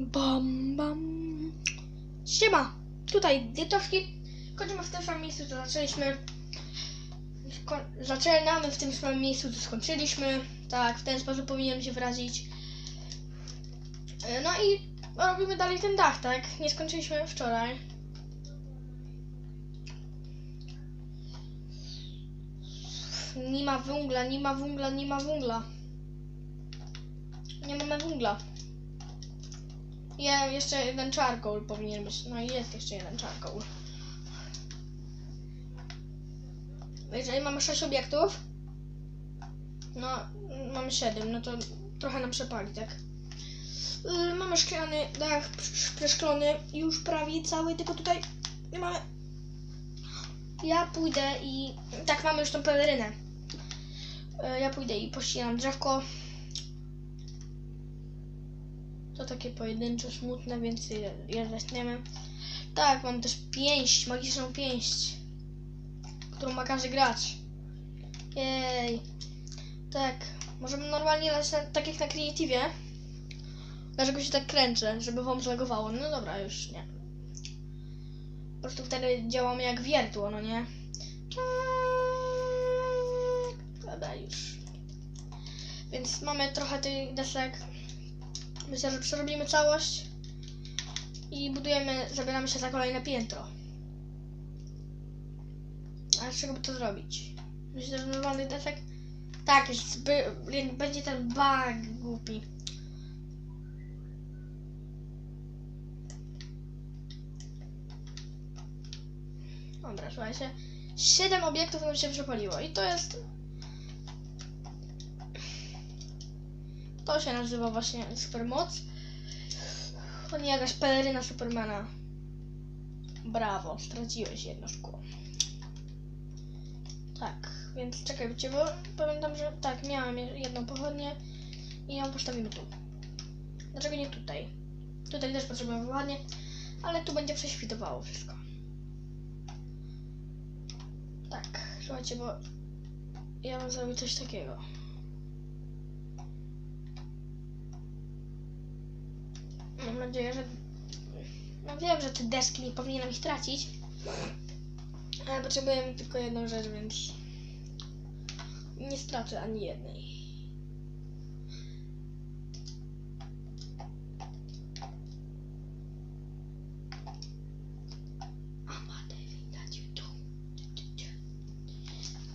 Bam, bam. Siema, tutaj dietowski. Kończymy w tym samym miejscu, co zaczęliśmy. Zaczynamy w tym samym miejscu, co skończyliśmy. Tak, w ten sposób powinienem się wyrazić. E, No i robimy dalej ten dach, tak? Nie skończyliśmy wczoraj. Nie ma węgla, nie ma węgla, nie ma węgla. Nie mamy węgla. Ja jeszcze jeden charcoal powinien być. No i jest jeszcze jeden charcoal. Jeżeli mamy 6 obiektów, no mamy 7, no to trochę nam przepali, tak? Yy, mamy szklany dach prz- przeszklony już prawie cały, tylko tutaj nie mamy. Ja pójdę i. Tak, mamy już tą pelerynę. Yy, ja pójdę i pościnam drzewko. To takie pojedyncze, smutne, więc je, je zaczniemy. Tak, mam też pięść, magiczną pięść, którą ma każdy gracz. Jej. Tak, możemy normalnie grać na, tak jak na Creative. Dlaczego się tak kręczę, żeby wam zlegowało? No dobra, już nie. Po prostu wtedy działamy jak wiertło, no nie? Dobra, już. Więc mamy trochę tych desek. Myślę, że przerobimy całość i budujemy, zabieramy się za kolejne piętro. A z czego by to zrobić? Myślę, że normalny desek? Tak, jest, by, będzie ten bug głupi. Dobra, słuchajcie. Siedem obiektów nam się przepaliło i to jest... To się nazywa właśnie supermoc. To nie jakaś peleryna Supermana. Brawo, straciłeś jedno szkło. Tak, więc czekajcie, bo pamiętam, że tak, miałam je- jedną pochodnię i ją postawimy tu. Dlaczego nie tutaj? Tutaj też potrzebujemy pochodnie, ale tu będzie prześwitowało wszystko. Tak, słuchajcie, bo ja bym zrobił coś takiego. Mam nadzieję, że. No wiem, że te deski nie powinienem ich tracić. Ale potrzebujemy tylko jedną rzecz, więc. Nie stracę ani jednej.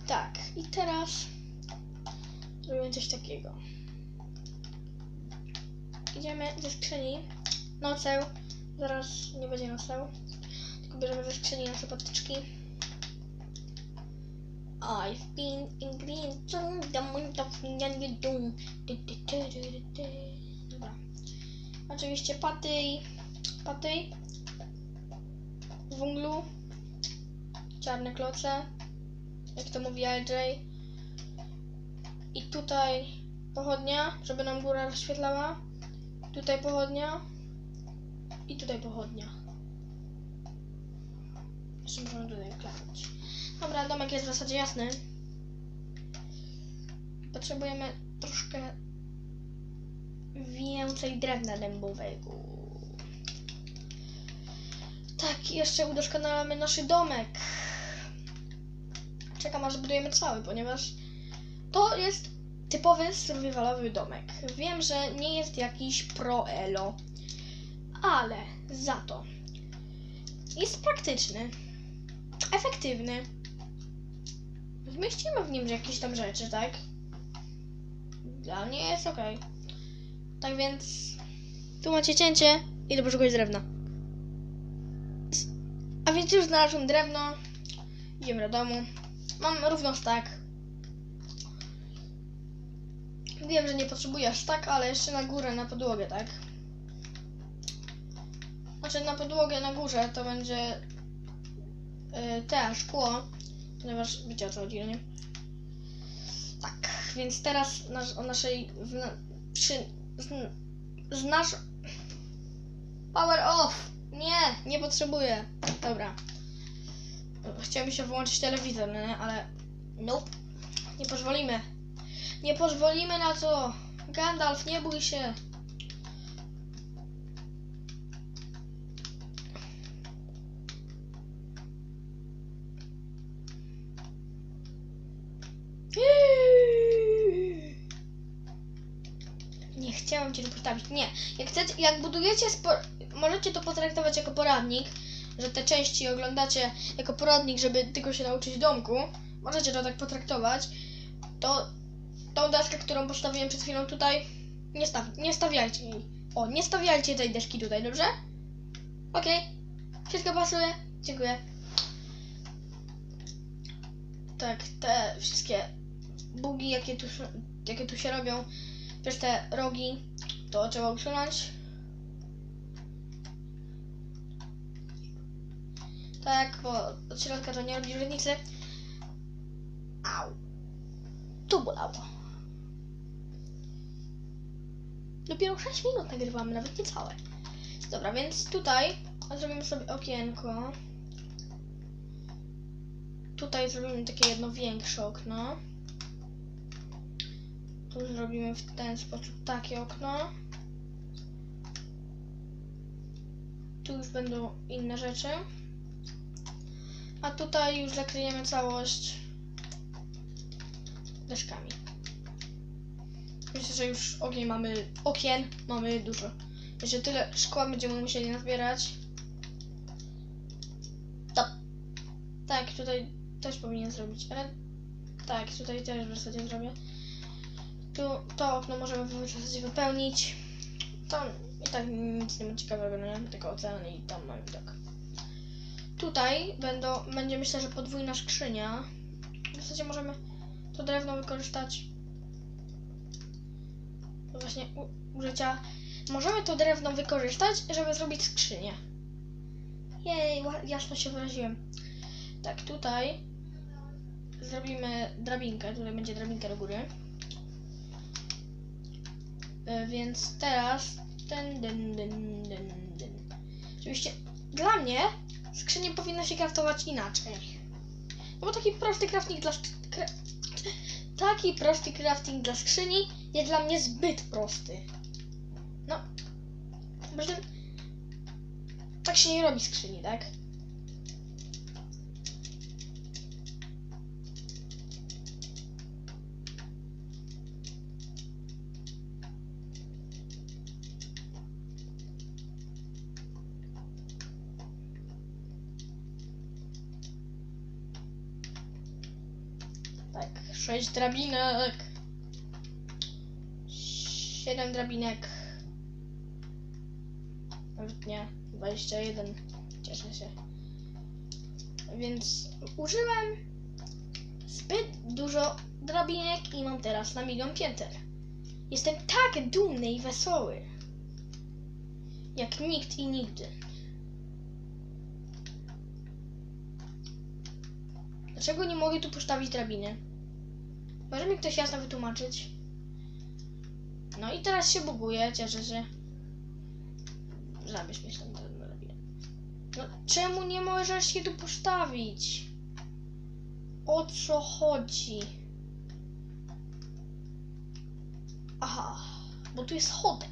Tak, i teraz zrobimy coś takiego. Idziemy ze skrzyni. Noceł. Zaraz nie będzie noceł. Tylko bierzemy ze skrzyni nasze patyczki. I've been in green month of Nyan Doom. Dobra. Oczywiście patyj. Patyj. W węglu. Czarne kloce. Jak to mówi LJ. I tutaj pochodnia, żeby nam góra rozświetlała. Tutaj pochodnia. I tutaj pochodnia. Jeszcze możemy tutaj klepać. Dobra, domek jest w zasadzie jasny. Potrzebujemy troszkę więcej drewna dębowego. Tak, jeszcze udoskonalamy nasz domek. Czekam aż budujemy cały, ponieważ to jest typowy survivalowy domek. Wiem, że nie jest jakiś pro-elo, ale za to jest praktyczny, efektywny. Zmieścimy w nim jakieś tam rzeczy, tak? Dla mnie jest ok. Tak więc tu macie cięcie i do poszukać drewna. A więc już znalazłem drewno. Idziemy do domu. Mam równo stak. Wiem, że nie potrzebuję aż tak, ale jeszcze na górę, na podłogę, tak? Znaczy na podłogę na górze to będzie yy, te szkło, ponieważ wiecie o co chodzi, no nie? Tak, więc teraz nasz, o naszej w, przy, z, z nasz power off. Nie, nie potrzebuję. Dobra. Chciałbym się wyłączyć telewizor, no nie? ale nope. Nie pozwolimy. Nie pozwolimy na to. Gandalf, nie bój się. Mam cię postawić. Nie. Jak chcecie, jak budujecie, możecie to potraktować jako poradnik, że te części oglądacie jako poradnik, żeby tylko się nauczyć domku. Możecie to tak potraktować. To tą deskę, którą postawiłem przed chwilą tutaj, nie, staw, nie stawiajcie jej. O, nie stawiajcie tej deski tutaj, dobrze? Okej. Wszystko pasuje? Dziękuję. Tak, te wszystkie bugi, jakie tu, jakie tu się robią, przez te rogi, to trzeba usunąć. Tak, bo od środka to nie robi różnicy. Au. Tu bolało. Dopiero 6 minut nagrywamy, nawet nie całe. Dobra, więc tutaj zrobimy sobie okienko. Tutaj zrobimy takie jedno większe okno. Tu zrobimy w ten sposób takie okno. Tu już będą inne rzeczy. A tutaj już zakryjemy całość deszkami. Myślę, że już okien mamy, okien mamy dużo. Jeszcze tyle szkła będziemy musieli nazbierać. To. Tak, tutaj też powinien zrobić, ale tak, tutaj też w zasadzie zrobię. Tu to okno możemy w zasadzie wypełnić. Tam i tak nic nie ma ciekawego, no nie? Tylko ocean i tam mamy widok. Tutaj będą, będzie myślę, że podwójna skrzynia. W zasadzie możemy to drewno wykorzystać właśnie użycia. Możemy to drewno wykorzystać, żeby zrobić skrzynię. Jej, jasno się wyraziłem. Tak, tutaj zrobimy drabinkę. Tutaj będzie drabinka do góry. E, Więc teraz. Dyn. Oczywiście dla mnie skrzynie powinno się craftować inaczej. No bo taki prosty crafting dla Taki prosty crafting dla skrzyni jest dla mnie zbyt prosty. No. Zresztą tak się nie robi skrzyni, tak? Tak, sześć drabinek. Siedem drabinek. Nawet nie, 21. Cieszę się. Więc użyłem zbyt dużo drabinek i mam teraz na milion pięter. Jestem tak dumny i wesoły. Jak nikt i nigdy. Dlaczego nie mogę tu postawić drabiny? Może mi ktoś jasno wytłumaczyć? No i teraz się buguje, cieszę się. Zabierz mi stąd drabinę. No czemu nie możesz się tu postawić? O co chodzi? Aha, bo tu jest chodek.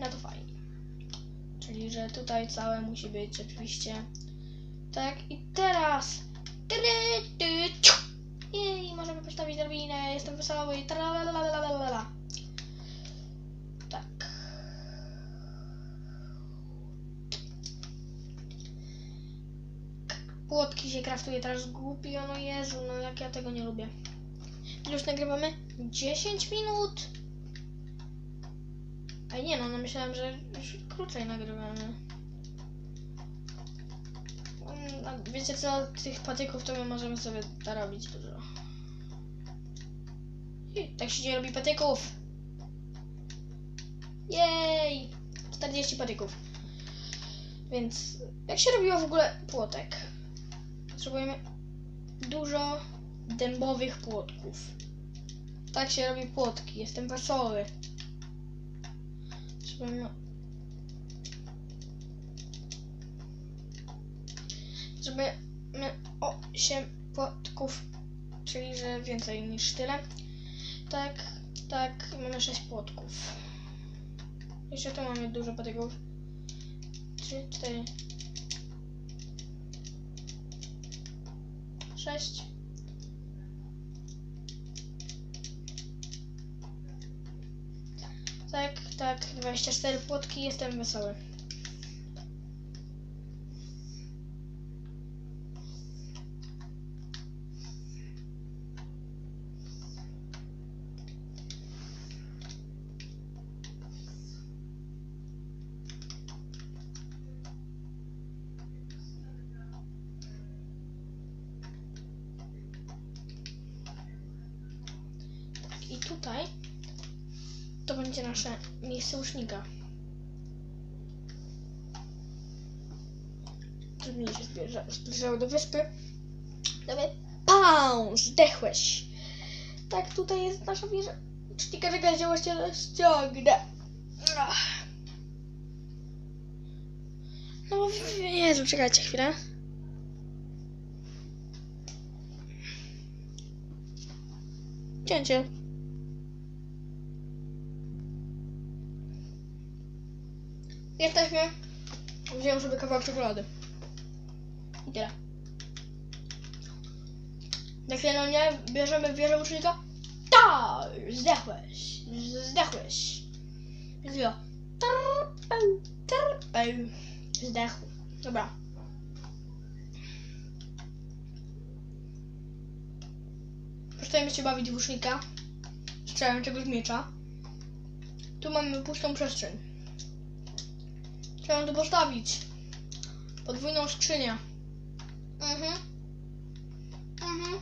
No to fajnie. Czyli, że tutaj całe musi być oczywiście tak, i teraz. Jej, możemy postawić drabinę, jestem wesoły. Tak. Płotki się kraftuje teraz głupio, no Jezu, no jak ja tego nie lubię. Już nagrywamy 10 minut. A nie no, no myślałem, że już krócej nagrywamy. Mm, a Wiecie co, tych patyków to my możemy sobie narobić dużo. Tak się nie robi patyków. Jej! 40 patyków. Więc jak się robiło w ogóle płotek? Potrzebujemy dużo dębowych płotków. Tak się robi płotki. Jestem wesoły. Potrzebujemy Potrzebujemy 8 płotków, czyli że więcej niż tyle. Tak, tak, mamy 6 płotków. Jeszcze tu mamy dużo patyków. 3, 4, 6. Tak, tak, 24 płotki, jestem wesoły. I tutaj to będzie nasze miejsce łucznika. Trudniej się zbliża, zbliżało do wyspy. Dawaj, pał, zdechłeś. Tak, tutaj jest nasza wieża. Łucznika, czekaj, się właśnie ściągnę. No bo, Jezu, czekajcie chwilę. Cięcie. Jesteśmy. Wziąłem sobie kawałek czekolady. I tyle. Jak się no nie bierzemy wieżę ucznika? Tak! Zdechłeś! Zdechłeś! Ja. Trpeł, trpeł. Zdechł. Dobra. Przestajemy się bawić w łucznika. Strzelałem czegoś miecza. Tu mamy pustą przestrzeń. Trzeba tu postawić. Podwójną skrzynię. Mhm. Mhm.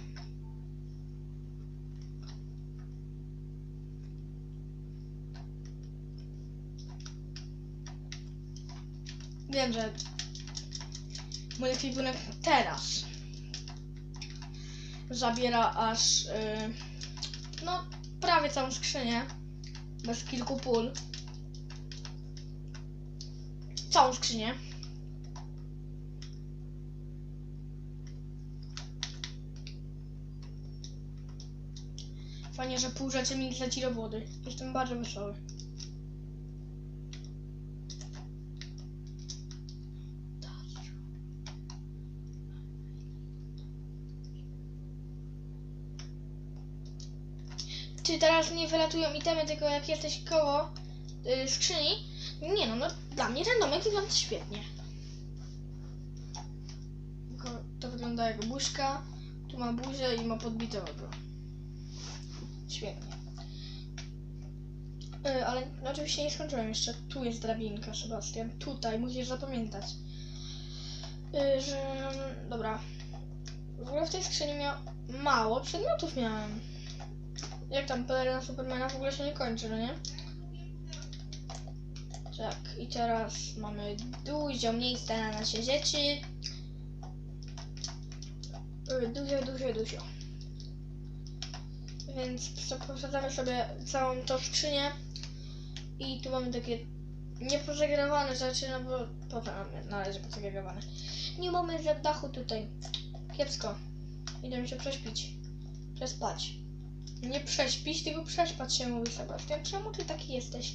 Wiem, że mój ekwipunek teraz zabiera aż yy, no prawie całą skrzynię bez kilku pól całą skrzynię fajnie, że pół rzeczy mi leci do wody jestem bardzo wesoły Czy teraz nie wylatują itemy, tylko jak jesteś koło y, skrzyni? Nie no, no dla mnie ten domek wygląda świetnie. Tylko to wygląda jak buźka, tu ma buzię i ma podbite oko. Świetnie. Y, ale no, oczywiście nie skończyłem jeszcze. Tu jest drabinka, Sebastian. Tutaj musisz zapamiętać. Y, że... Dobra. W ogóle w tej skrzyni miał... Mało przedmiotów miałem. Jak tam pelerina Supermana w ogóle się nie kończy, no nie? Tak, i teraz mamy dużo miejsca na nasze rzeczy. Y, Dużo, dużo, dużo. Więc posadzamy sobie całą tą skrzynię. I tu mamy takie niepozagregowane rzeczy, no bo potem należy pozagregowane. Nie mamy za dachu tutaj. Kiepsko. Idziemy się prześpić. Przespać. Nie prześpić, tylko przespać się, mówi Sebastian. Czemu ty taki jesteś?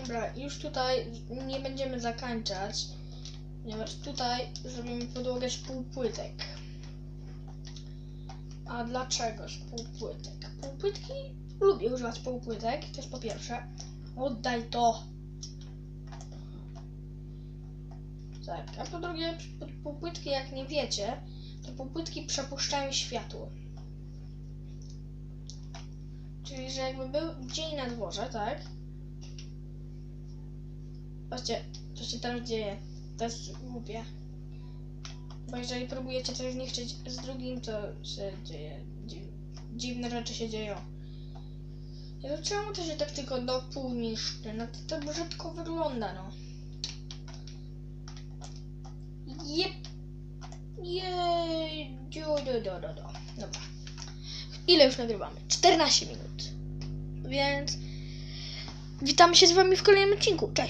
Dobra, już tutaj nie będziemy zakończać, ponieważ tutaj zrobimy podłogę z półpłytek. A dlaczego z półpłytek? Półpłytki lubię używać półpłytek, to jest po pierwsze. Oddaj to! Tak, a po drugie, półpłytki, jak nie wiecie, to półpłytki przepuszczają światło. Czyli, że jakby był dzień na dworze, tak? Patrzcie, co się teraz dzieje. To jest głupie. Bo jeżeli próbujecie coś zniszczyć z drugim, to się dzieje. Dziw, dziwne rzeczy się dzieją. Ja to czemu to się tak tylko do pół niszczy? No to, to brzydko wygląda, no. Jep. Jej. Do, do, do, do, do. Dobra. Ile już nagrywamy? 14 minut. Więc witamy się z wami w kolejnym odcinku. Cześć.